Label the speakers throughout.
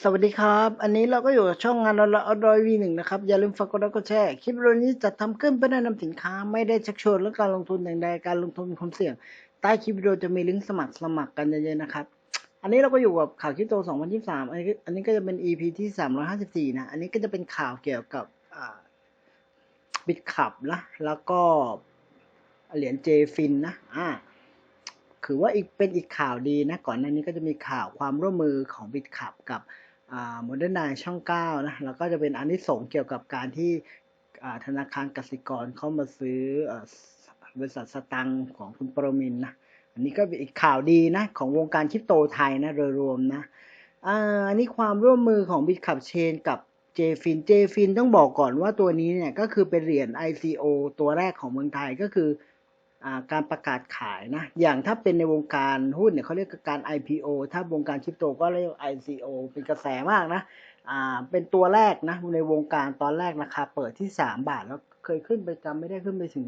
Speaker 1: สวัสดีครับ อันนี้เราก็อยู่กับช่องงานเราเราดอยวีหนึ่งนะครับ อย่าลืมฝากกดไลค์กดแชร์ คลิปวิดีโอนี้จะทำขึ้นเพื่อแนะนำสินค้า ไม่ได้ชักชวนและการลงทุนอย่างใดการลงทุนมีความเสี่ยง ใต้คลิปวิดีโอจะมีลิงก์สมัครสมัครกันเยอะๆนะครับ อันนี้เราก็อยู่กับข่าวคริปโต 2023 อันนี้อันนี้ก็จะเป็น EP ที่ 354 นะ อันนี้ก็จะเป็นข่าวเกี่ยวกับบิตคับนะ แล้วก็เหรียญเจฟินนะ อ่า ถือว่าอีกเป็นอีกข่าวดีนะ ก่อนหน้านี้ก็จะมีข่าวความร่วมมือของบิตคับกับโมเดิร์นไนช่อง9นะแล้วก็จะเป็นอันที่ส่งเกี่ยวกับการที่ธนาคารกสิกรเข้ามาซื้อบริษัทสตังของคุณปรมินนะอันนี้ก็เป็นอีกข่าวดีนะของวงการคริปโตไทยนะโดยรวมนะอันนี้ความร่วมมือของ b i t c u p Chain กับ JFIN JFIN ต้องบอกก่อนว่าตัวนี้เนี่ยก็คือเป็นเหรียญ ICO ตัวแรกของเมืองไทยก็คือ การประกาศขายนะ อย่างถ้าเป็นในวงการหุ้นเนี่ยเขาเรียกการ IPO ถ้าวงการคริปโตก็เรียก ICO เป็นกระแสมากนะอ่าเป็นตัวแรกนะในวงการตอนแรกราคาเปิดที่ 3 บาท แล้วเคยขึ้นไปจำไม่ได้ขึ้นไปถึง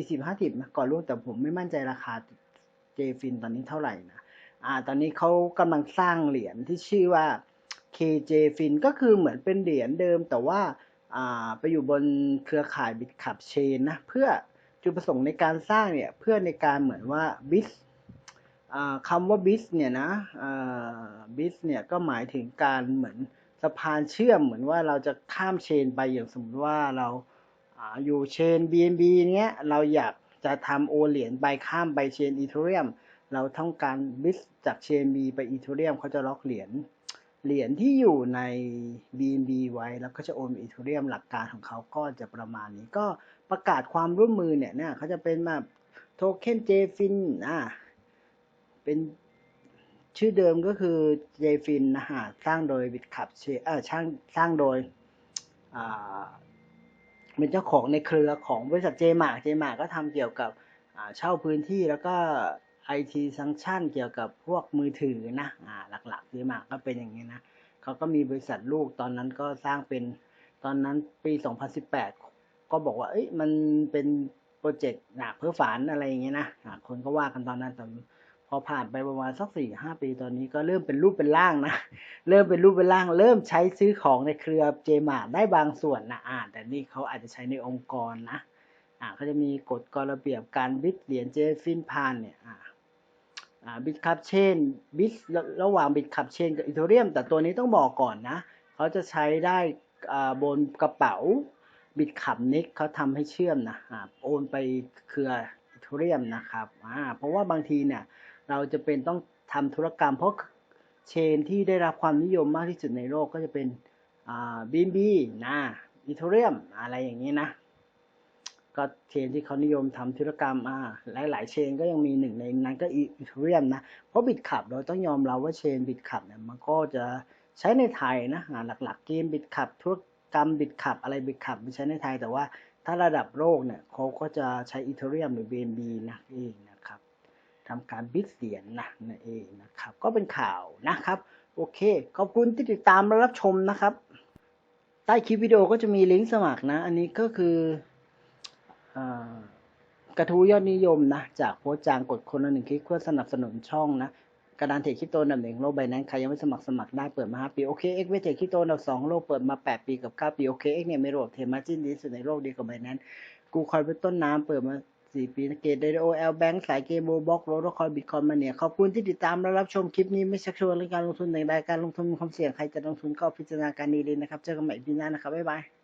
Speaker 1: 40-50นะก่อนรุ่นแต่ผมไม่มั่นใจราคาเจฟินตอนนี้เท่าไหร่นะอ่าตอนนี้เขากำลังสร้างเหรียญที่ชื่อว่า KJ Fin ก็คือเหมือนเป็นเหรียญเดิมแต่ว่าอ่าไปอยู่บนเครือข่าย BitCup Chain นะเพื่อ จุดประสงค์ในการสร้างเนี่ยเพื่อในการเหมือนว่า BIS อ่าคำว่า BIS เนี่ยนะอ่า BIS เนี่ยก็หมายถึงการเหมือนสะพานเชื่อมเหมือนว่าเราจะข้ามเชนไปอย่างสมมติว่าเราอ่าอยู่เชน BNB เนี้ยเราอยากจะทำโอเหรียญไปข้ามไปเชนอีเทเรียมเราต้องการบิสจากเชน B ไปอีเทเรียมเขาจะล็อกเหรียญ เหรียญที่อยู่ใน BNB ไว้ แล้วก็จะโอนอีเทเรียมหลักการของเขาก็จะประมาณนี้ ก็ประกาศความร่วมมือเนี่ยเนี่ยเขาจะเป็นแบบโทเค็น JFIN อ่าเป็นชื่อเดิมก็คือ JFIN นะฮะสร้างโดย BitCup เอ่อช่างสร้างโดยอ่าเป็นเจ้าของในเครือของบริษัทเจมาเจมาก็ทำเกี่ยวกับเช่าพื้นที่แล้วก็ ไอทีซังชันเกี่ยวกับพวกมือถือนะอ่าหลักๆเจมาก็เป็นอย่างนี้นะเขาก็มีบริษัทลูกตอนนั้นก็สร้างเป็นตอนนั้นปี 2018 ก็บอกว่า เอ้ยมันเป็นโปรเจกต์หนักเพื่อฝันอะไรอย่างเงี้ยนะคนก็ว่ากันตอนนั้นแต่พอผ่านไปประมาณสักสี่ห้าปีตอนนี้ก็เริ่มเป็นรูปเป็นร่างนะ เริ่มเป็นรูปเป็นร่าง เริ่มใช้ซื้อของในเครือเจมาได้บางส่วนนะอ่าแต่นี่เขาอาจจะใช้ในองค์กรนะอ่าเขาจะมีกฎกฎระเบียบการบิดเหรียญเจฟินพานเนี่ย บิตคัพเชนบิดระหว่างบิตคัพเชนกับอีเทเรียมแต่ตัวนี้ต้องบอกก่อนนะเขาจะใช้ได้บนกระเป๋าบิตคัพนิกเขาทำให้เชื่อมนะโอนไปเครืออีเทเรียมนะครับเพราะว่าบางทีเนี่ยเราจะเป็นต้องทำธุรกรรมเพราะเชนที่ได้รับความนิยมมากที่สุดในโลกก็จะเป็นบีนบีนะอีเทเรียมอะไรอย่างนี้นะ ก็เชนที่เขานิยมทำธุรกรรมอ่าหลาย ๆ เชนก็ยังมีหนึ่งในนั้นก็อีเทเรียมนะ เพราะบิตขับเราต้องยอมรับว่าเชนบิตขับเนี่ยมันก็จะใช้ในไทยนะอ่าหลัก ๆ เกมบิตขับธุรกรรมบิตขับอะไรบิตขับไม่ใช้ในไทยแต่ว่าถ้าระดับโลกเนี่ยเขาก็จะใช้อีเทเรียมหรือ BNB นะเองนะครับทำการบิดเสียนนะนั่นเองนะครับ ก็เป็นข่าวนะครับโอเค ขอบคุณที่ติดตามและรับชมนะครับ ใต้คลิปวิดีโอก็จะมีลิงก์สมัครนะ อันนี้ก็คือ กระทู้ยอดนิยมนะ จากโพสจางกดคนละหนึ่งคลิกเพื่อสนับสนุนช่องนะกระดานเทรดคริปโตนดับหนึ่งโลกใบนั้นใครยังไม่สมัครสมัครได้เปิดมา5ปีโอเคเอ็กเวทเทรดคริปโตนดับสองโลกเปิดมา 8 ปีกับ 9 ปีโอเคเอ็กเนี่ยไม่รวมเทมาจินดีสุดในโลกดีกว่าใบนั้น กูคอยเป็นต้นน้ำเปิดมา 4 ปีนะเกตเดโอเอลแบงค์สายเกมโบบล็อกโรดคอยบิตคอยมาเนี่ยขอบคุณที่ติดตามและรับชมคลิปนี้ไม่ชักชวนเรื่องการลงทุนใดๆการลงทุนมีความเสี่ยงใครจะลงทุนก็พิจารณาการดีๆนะครับเจอกันใหม่ปีหน้านะครับบ๊ายบาย